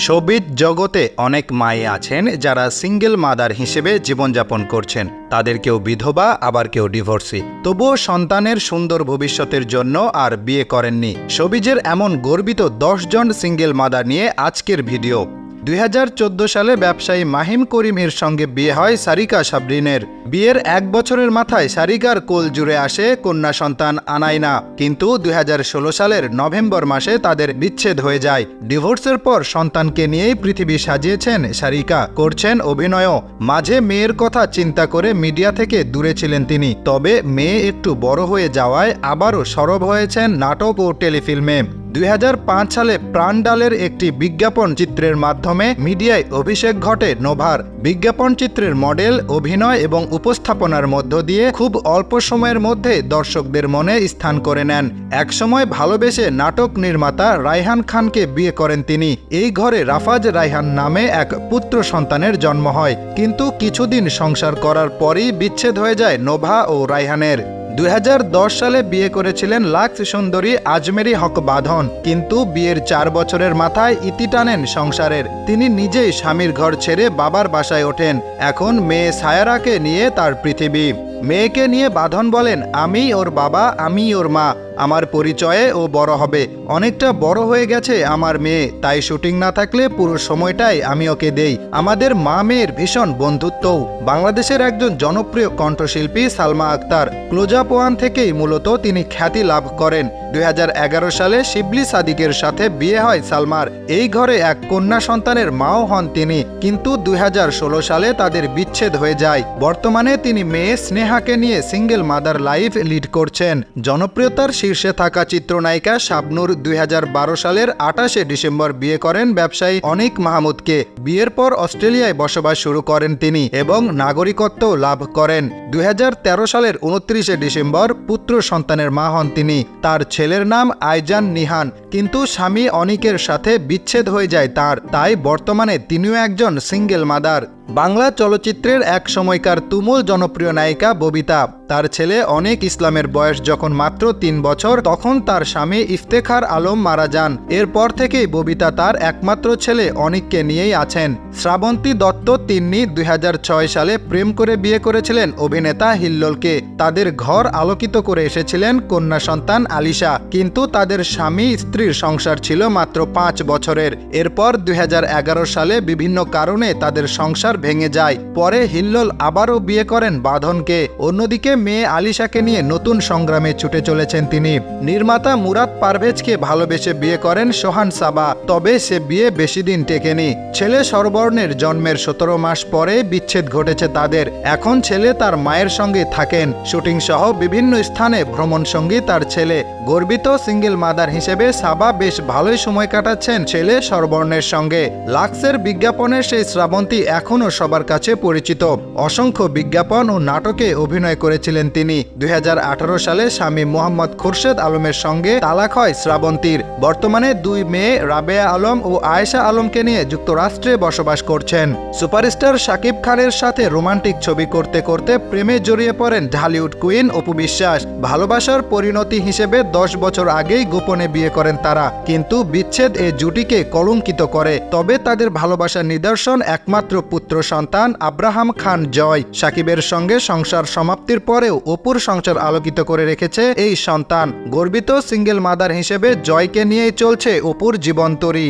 Showbiz জগতে অনেক মায়ে আছেন যারা সিঙ্গেল মাদার হিসেবে জীবনযাপন করছেন। তাদের কেউ বিধবা, আবার কেউ ডিভোর্সি। তবুও সন্তানের সুন্দর ভবিষ্যতের জন্য আর বিয়ে করেননি। শোবিজের এমন গর্বিত দশজন সিঙ্গেল মাদার নিয়ে আজকের ভিডিও। দুই হাজার চোদ্দ সালে ব্যবসায়ী মাহিম করিমের সঙ্গে বিয়ে হয় সারিকা সাবরিনের। বিয়ের এক বছরের মাথায় সারিকার কোল জুড়ে আসে কন্যা সন্তান আনাইনা। কিন্তু দুই হাজার ষোলো সালের নভেম্বর মাসে তাদের বিচ্ছেদ হয়ে যায়। ডিভোর্সের পর সন্তানকে নিয়েই পৃথিবী সাজিয়েছেন সারিকা। করছেন অভিনয়ও। মাঝে মেয়ের কথা চিন্তা করে মিডিয়া থেকে দূরে ছিলেন তিনি। তবে মেয়ে একটু বড় হয়ে যাওয়ায় আবারও সরব হয়েছেন নাটক ও টেলিফিল্মে। দুই হাজার পাঁচ সালে প্রাণডালের একটি বিজ্ঞাপন চিত্রের মাধ্যমে মিডিয়ায় অভিষেক ঘটে নোভার। বিজ্ঞাপন চিত্রের মডেল, অভিনয় এবং উপস্থাপনার মধ্য দিয়ে খুব অল্প সময়ের মধ্যে দর্শকদের মনে স্থান করে নেন। একসময় ভালোবেসে নাটক নির্মাতা রায়হান খানকে বিয়ে করেন তিনি। এই ঘরে রাফাজ রায়হান নামে এক পুত্র সন্তানের জন্ম হয়। কিন্তু কিছুদিন সংসার করার পরই বিচ্ছেদ হয়ে যায় নোভা ও রায়হানের। দুই হাজার দশ সালে বিয়ে করেছিলেন লাক্স সুন্দরী আজমেরি হক বাঁধন কিন্তু বিয়ের চার বছরের মাথায় ইতি টানেন সংসারের। তিনি নিজেই স্বামীর ঘর ছেড়ে বাবার বাসায় ওঠেন। এখন মেয়ে সায়ারাকে নিয়ে তার পৃথিবী। মেয়েকে নিয়ে বাঁধন বলেন, আমি ওর বাবা আমি ওর মা। আমার পরিচয়ে ও বড় হবে। অনেকটা বড় হয়ে গেছে আমার মেয়ে, তাই শুটিং না থাকলে পুরো সময়টাই আমি ওকে দেই। আমাদের মা মেয়ের ভীষণ বন্ধুত্বও। বাংলাদেশের একজন জনপ্রিয় কণ্ঠশিল্পী Salma Akter close up one থেকেই মূলত তিনি খ্যাতি লাভ করেন। দুই সালে শিবলি সাদিকের সাথে বিয়ে হয় সালমার। এই ঘরে এক কন্যা সন্তানের মাও হন তিনি। কিন্তু দুই হাজার ষোলো সালে তাদের বিচ্ছেদ হয়ে যায়। বর্তমানে তিনি মেয়ে স্নেহাকে নিয়ে সিঙ্গেল মাদার লাইফ লিড করছেন। জনপ্রিয়তার শীর্ষে থাকা চিত্রনায়িকা শাবনুর দুই হাজার বারো সালের আঠাশে ডিসেম্বর বিয়ে করেন ব্যবসায়ী অনিক মাহমুদকে। বিয়ের পর অস্ট্রেলিয়ায় বসবাস শুরু করেন তিনি এবং নাগরিকত্ব লাভ করেন। দুই হাজার তেরো সালের উনত্রিশে ডিসেম্বর পুত্র সন্তানের মা হন তিনি। তার ছেলের নাম আইজান নিহান। কিন্তু স্বামী অনিকের সাথে বিচ্ছেদ হয়ে যায় তার। তাই বর্তমানে তিনিও একজন সিঙ্গেল মাদার। বাংলা চলচ্চিত্রের এক সময়কার তুমুল জনপ্রিয় নায়িকা ববিতা। তার ছেলে অনেক ইসলামের বয়স যখন মাত্র তিন বছর, তখন তার স্বামী ইফতেখার আলম মারা যান। এরপর থেকেই ববিতা তার একমাত্র ছেলে অনিককে নিয়েই আছেন। শ্রাবন্তী দত্ত তিন্নি দুই সালে প্রেম করে বিয়ে করেছিলেন অভিনেতা হিল্লোলকে। তাদের ঘর আলোকিত করে এসেছিলেন কন্যা সন্তান আলিশা। কিন্তু তাদের স্বামী স্ত্রীর সংসার ছিল মাত্র পাঁচ বছরের। এরপর দুই হাজার এগারো সালে বিভিন্ন কারণে তাদের সংসার ভেঙে যায়। পরে হিল্লোল আবারও বিয়ে করেন বাঁধনকে। অন্যদিকে মেয়ে আলিশাকে নিয়ে নতুন সংগ্রামে ছুটে চলেছেন তিনি। নির্মাতা মুরাদ পারভেজকে ভালোবেসে বিয়ে করেন সোহান সাবা। তবে সে বিয়ে বেশি দিন টেকেনি। ছেলে সরবর্ণের জন্মের সতেরো মাস পরে বিচ্ছেদ ঘটেছে তাদের। এখন ছেলে তার মায়ের সঙ্গে থাকেন। শুটিং সহ বিভিন্ন স্থানে ভ্রমণ সঙ্গী তার ছেলে। গর্বিত সিঙ্গেল মাদার হিসেবে সাবা বেশ ভালোই সময় কাটাচ্ছেন ছেলে সরবর্ণের সঙ্গে। লাক্সের বিজ্ঞাপনের সেই শ্রাবন্তী এখনও সবার কাছে পরিচিত। অসংখ্য বিজ্ঞাপন ও নাটকে অভিনয় করেছিলেন তিনি। দুই সালে স্বামী মোহাম্মদ খুরশেদ আলমের সঙ্গে তালাক হয় শ্রাবন্তীর বর্তমানে দুই মেয়ে রাবেয়া আলম ও আয়েশা আলমকে নিয়ে যুক্তরাষ্ট্রে বসবাস করছেন। সুপারস্টার শাকিব খানের সাথে রোমান্টিক ছবি করতে করতে প্রেমে জড়িয়ে পড়েন ঢালিউড কুইন অপু বিশ্বাস। ভালোবাসার পরিণতি হিসেবে দশ বছর আগেই গোপনে বিয়ে করেন তারা। কিন্তু বিচ্ছেদ এ জুটিকে কলঙ্কিত করে। তবে তাদের ভালোবাসার নিদর্শন একমাত্র পুত্র সন্তান আব্রাহাম খান জয়। সাকিবের সঙ্গে সংসার সমাপ্তির পরেও অপুর সংসার আলোকিত করে রেখেছে এই সন্তান। গর্বিত সিঙ্গেল মাদার হিসেবে জয়কে নিয়েই চলছে অপুর জীবন্তরী